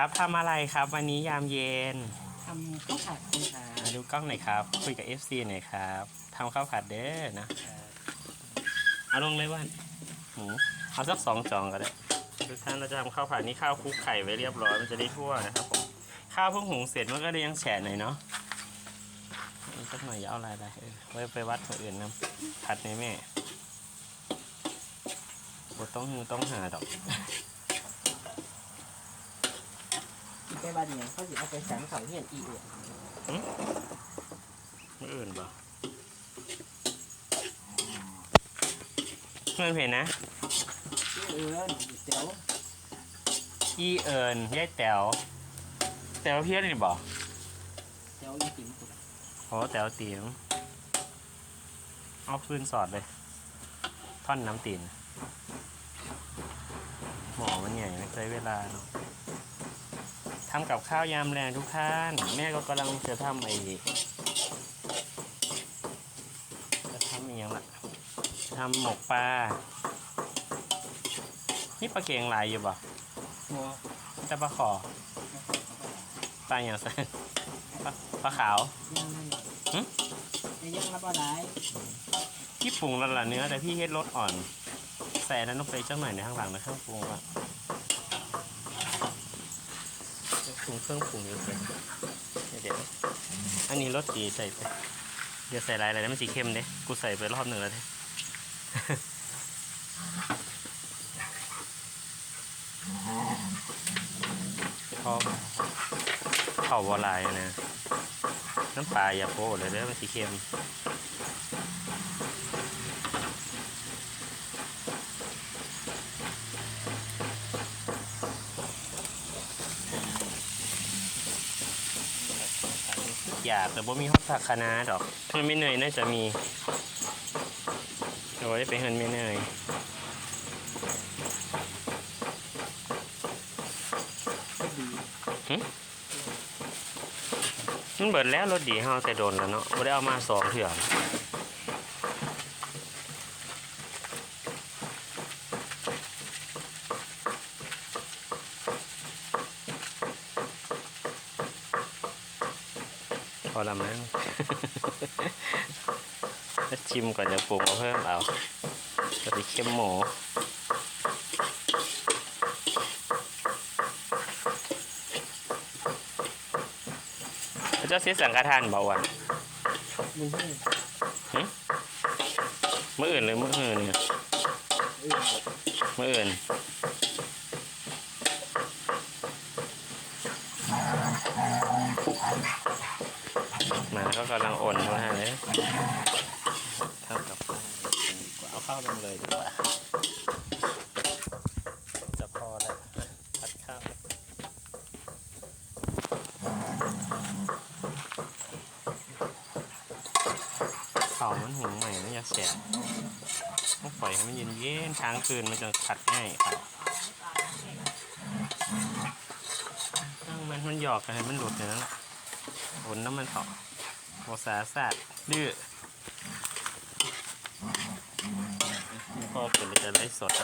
ครับทำอะไรครับวันนี้ยามเย็นทำข้าวผัดคุณค่ะมาดูกล้องหน่อยครับ คุยกับ FC หน่อยครับทำข้าวผัดเด้อนะเอาลงเลยว่านหมูเอาสักสองจองก็ได้ทุกท่านเราจะทำข้าวผัดนี่ข้าวคลุกไข่ไว้เรียบร้อยมันจะได้ทั่วนะครับผมข้าวเพิ่งหุงเสร็จมันก็เลยยังแฉะหน่อยเนาะนี่สักหน่อยอย่าเอาอะไรไปเออไว้ไปวัดคนอื่นนะผัดในแม่บทต้องหือต้องหาดอก ไปบ้านเนี่ยเขาจะเอาไปสังเขาเหียนอีกเนี่ยไม่อื่นบ่เพื่อนเพนนะชื่อเอิญเดี๋ยวอีเอิญยายแต๋วแต๋วเพี้ยนนี่บ่เดี๋ยวอีติ๋มตุกโอ้แต๋วตีนเอาฟืนสอดเลย ท่อนน้ำตีนหมอมันใหญ่ไม่ใช้เวลาเนาะ ทำกับข้าวยามแรงทุกท่าน แม่ก็กำลังจะทำไอ้จะทำอหย่างละทำหมกปลา นี่ปลาเก่งหลายอยู่บ่หัวแต่ปลาขอปลาอย่างไรปลาปลาขาวยังไงหึไอ้ยังรับอะไรพี่ปรุงแล้วล่ะเนื้อแต่พี่เฮ็ดรสอ่อน ใส่อันนั้นลงไปจังหน่อยในข้างหลังในเครื่องปรุงอะ ปรุงเครื่องปรุงเยอะเลยเดี๋ยวอันนี้รสดีใส่ไปเดี๋ยวใส่อะไรอะไรนะมันสีเข้มเด้กูใส่ไปรอบหนึ่งแล้วเด้พอเข่าบอลายนะ น้ำปลาอย่าโปะเลยเด้อมันสีเข้ม อยากแต่บ่มีฮอตผักคะน้าดอกมันไม่เนยน่าจะมีโอ้ยไปเฮินไม่เนยก็ดีมันเบิดแล้วรถดีเฮาแต่โดนแล้วเนาะบ่ได้เอามาสองเถื่อ พอละมั้งถ้าชิมก่อนจะปรุงเอาเพิ่มเอาจะไปเข้มหมูแล้วเจ้าเสียสังฆทานเบาหวานมึงให้มื่ออื่นหรือมื่ออื่นเนี่ยเออมื่ออื่นมาแล้วก็กำลังอ่อนมาเลยข้าวกับข้าวเอาวลงเลยดีกว่าจะพอแล้วผัดข้าวข้าวมันหุงใหม่มันอยากแสบต้องปล่อยให้มันเย็นเย็นๆค้างคืนมันจะขัดง่ายครับตั้งมันมันหยอกกันให้มันหลุดอย่างนั้นแหละฝนน้ำมันเถาะโมสาสาดดื้อ พอเกิดจะไล่สด